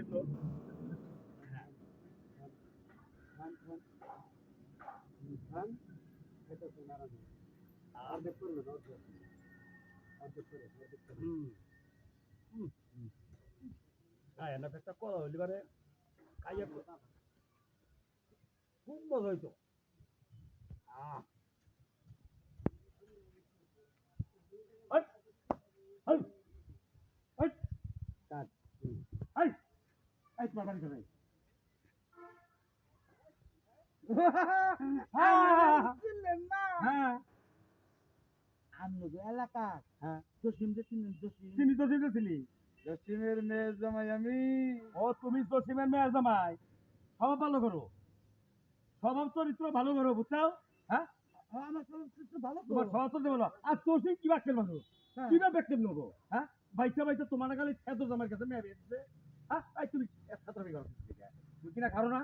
কিন্তু হ্যাঁ একটা কথা হইলি পারে খাইয়া খুব মজা হইতো ভালো করো। স্বভাব চরিত্র ভালো করো বুঝছাও? হ্যাঁ? হ্যাঁ, আমার সব কিছু ভালো তো তোমার স্বভাব চরিত্র ভালো। আর জসিম কিবা খেলবা হ্যাঁ। কিবা ব্যক্তি নেব? হ্যাঁ? বাইচা বাইচা তোমার কালে খেতো কাছে মেয়ে ছাত্র বিঘা তুমি কিনা খারো না।